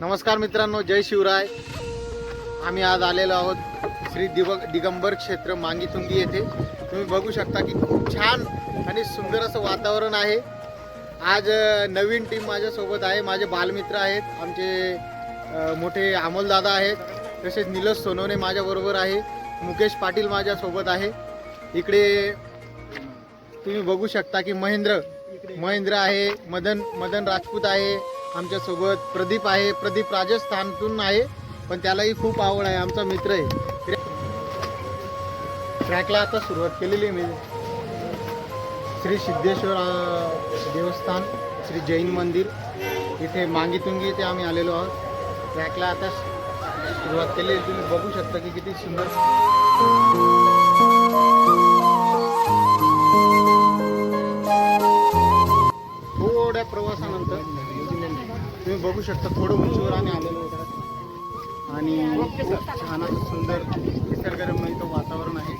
नमस्कार मित्रांनो जय शिवराय. आम्ही आज आलेलो आहोत श्री दिव दिगंबर क्षेत्र मांगीतुंगी येथे. तुम्ही बघू शकता की खूप छान आणि सुंदर असं वातावरण आहे. आज नवीन टीम माझ्यासोबत आहे माझे बालमित्र आहेत आमचे मोठे अमोलदादा आहेत तसेच निलज सोनवणे माझ्याबरोबर आहे मुकेश पाटील माझ्यासोबत आहे. इकडे तुम्ही बघू शकता की महेंद्र महेंद्र आहे मदन मदन राजपूत आहे आमच्यासोबत प्रदीप आहे. प्रदीप राजस्थानतून आहे पण त्यालाही खूप आवड आहे. आमचा मित्र आहे. ट्रॅकला आता सुरुवात केलेली आहे मी. श्री सिद्धेश्वर देवस्थान श्री जैन मंदिर. इथे मांगीतुंगी इथे आम्ही आलेलो आहोत. ट्रॅकला आता सुरुवात केली आहे. तुम्ही बघू शकता की किती सुंदर. बघू शकता थोडं उंचीवर आम्ही आलेलो होतो. आणि छान सुंदर निसर्गरम्य इथं वातावरण आहे.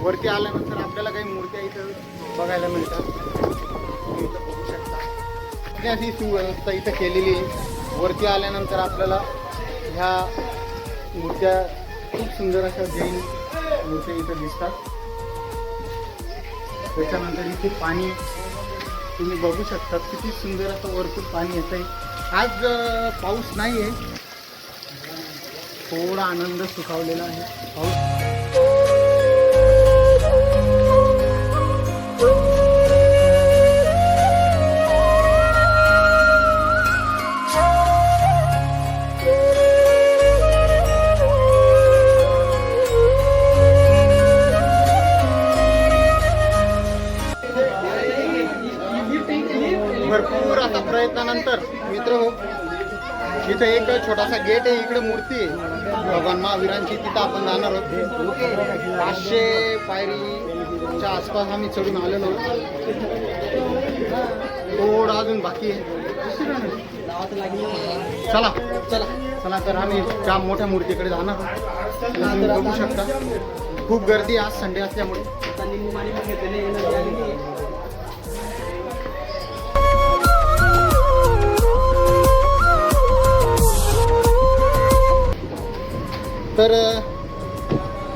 वरती आल्यानंतर आपल्याला काही मूर्त्या इथं बघायला मिळतात. तुम्ही इथं बघू शकता. अशी सुव्यवस्था इथं केलेली आहे. वरती आल्यानंतर आपल्याला ह्या मूर्त्या खूप सुंदर अशा जैन मूर्त्या इथं दिसतात. त्याच्यानंतर इथे पाणी तुम्ही बघू शकता किती सुंदर असं वरतून पाणी येत आहे आज पाऊस नाही आहे थोडा आनंद सुखावलेला आहे. पाऊस छोटासा गेट आहे इकडे मूर्ती आहे. भगवान महावीरांची तिथं आपण जाणार आहोत. पाचशे पायरीच्या आसपास आम्ही चढून आलेलो आहोत. थोडं अजून बाकी आहे. चला चला. चला तर आम्ही त्या मोठ्या मूर्तीकडे जाणार आहोत. बघू शकता. खूप गर्दी आज संडे असल्यामुळे. तर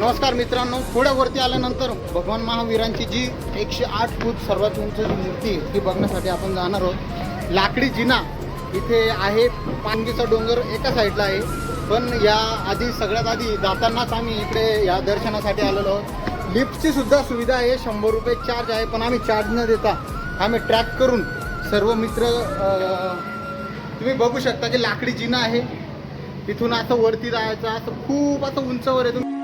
नमस्कार मित्रांनो. थोड्या वरती आल्यानंतर भगवान महावीरांची जी एकशे आठ फूट सर्वात उंच जी मूर्ती ती बघण्यासाठी आपण जाणार आहोत. लाकडी जिना इथे आहे. पानगीचा डोंगर एका साईडला आहे. पण या आधी सगळ्यात आधी जातानाच आम्ही इकडे या दर्शनासाठी आलेलो आहोत. लिफ्टची सुद्धा सुविधा आहे. शंभर रुपये चार्ज आहे पण आम्ही चार्ज न देता आम्ही ट्रॅक करून सर्व मित्र तुम्ही बघू शकता की लाकडी जिना आहे. तिथून असं वरती जायचं असं खूप असं उंचवर आहे.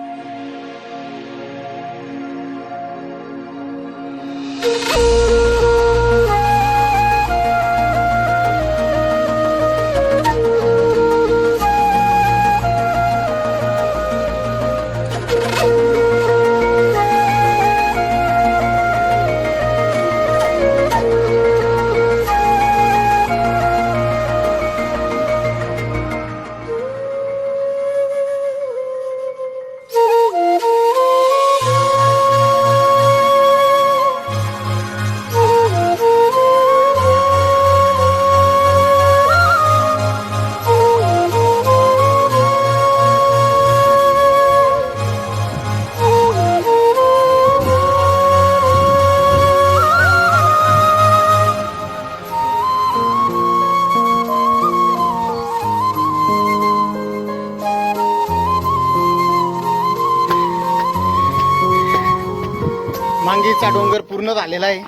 मांगीचा डोंगर पूर्ण झालेला आहे.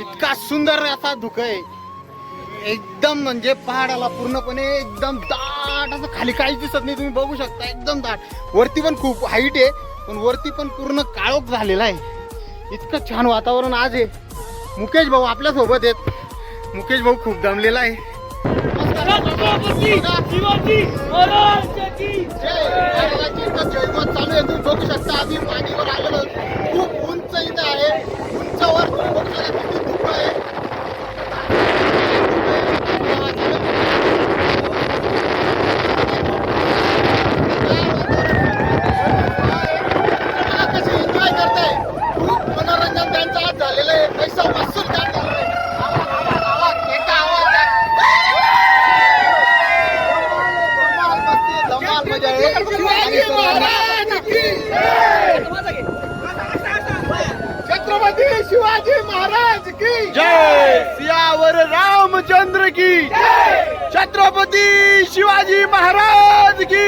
इतका सुंदर असा धुक आहे. एकदम म्हणजे पहाडाला पूर्णपणे एकदम दाट असं खाली काहीच दिसत नाही तुम्ही बघू शकता एकदम दाट. वरती पण खूप हाईट आहे पण वरती पण पूर्ण काळोख झालेला आहे. इतकं छान वातावरण आज आहे. मुकेश भाऊ आपल्यासोबत आहेत. मुकेश भाऊ खूप दमलेला आहे. जय चालू आहे तुम्ही बघू शकता आम्ही माडीवर आलेलो आहोत. खूप Thank you. की जय! सियावर रामचंद्र की छत्रपती शिवाजी महाराज की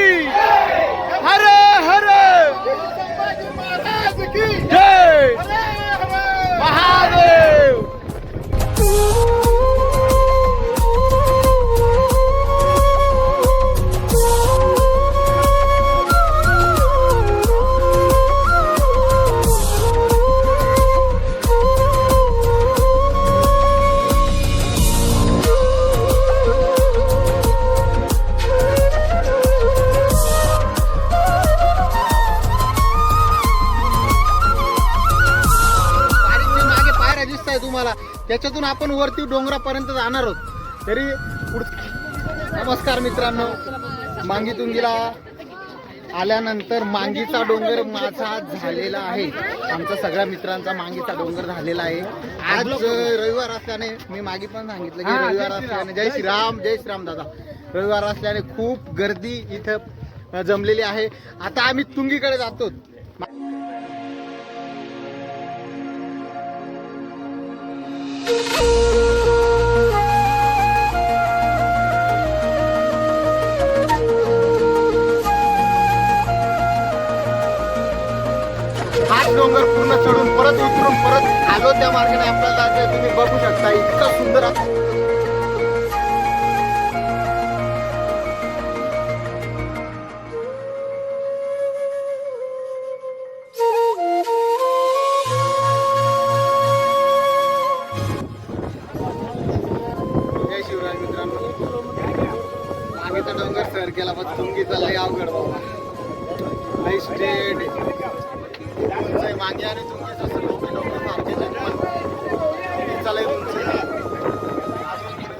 त्याच्यातून आपण वरती डोंगरापर्यंत जाणार आहोत. तरी नमस्कार मित्रांनो. मांगीतुंगीला आल्यानंतर मांगीचा डोंगर माझा झालेला आहे. आमचा सगळ्या मित्रांचा मांगीचा डोंगर झालेला आहे. आज रविवार असल्याने मी मागे पण सांगितलं की रविवार असल्याने जय श्रीराम. जय श्रीराम दादा. रविवार असल्याने खूप गर्दी इथं जमलेली आहे. आता आम्ही तुंगीकडे जातो हाच डोंगर पूर्ण चढून परत उतरून परत आलो त्या मार्गाने आपल्याला तुम्ही बघू शकता इतकं सुंदर केला पण तुंगीचा लय अवघड बाबा. लय स्टेट मागे आणि तुंगीचं असं डोंगर डोंगर सारखेच आहेत पण तुंगीचा लय उंच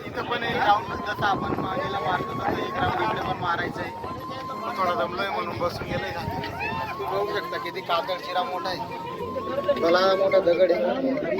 इथं- पण एक राऊंड जसं आपण मागेला मारतो तसं एक राऊंड इकडे पण मारायचं आहे थोडा जमलोय म्हणून बसून गेलोय का? तुम्ही बघू शकता किती कातळ चिरा मोठा आहे. मला मोठा दगड आहे.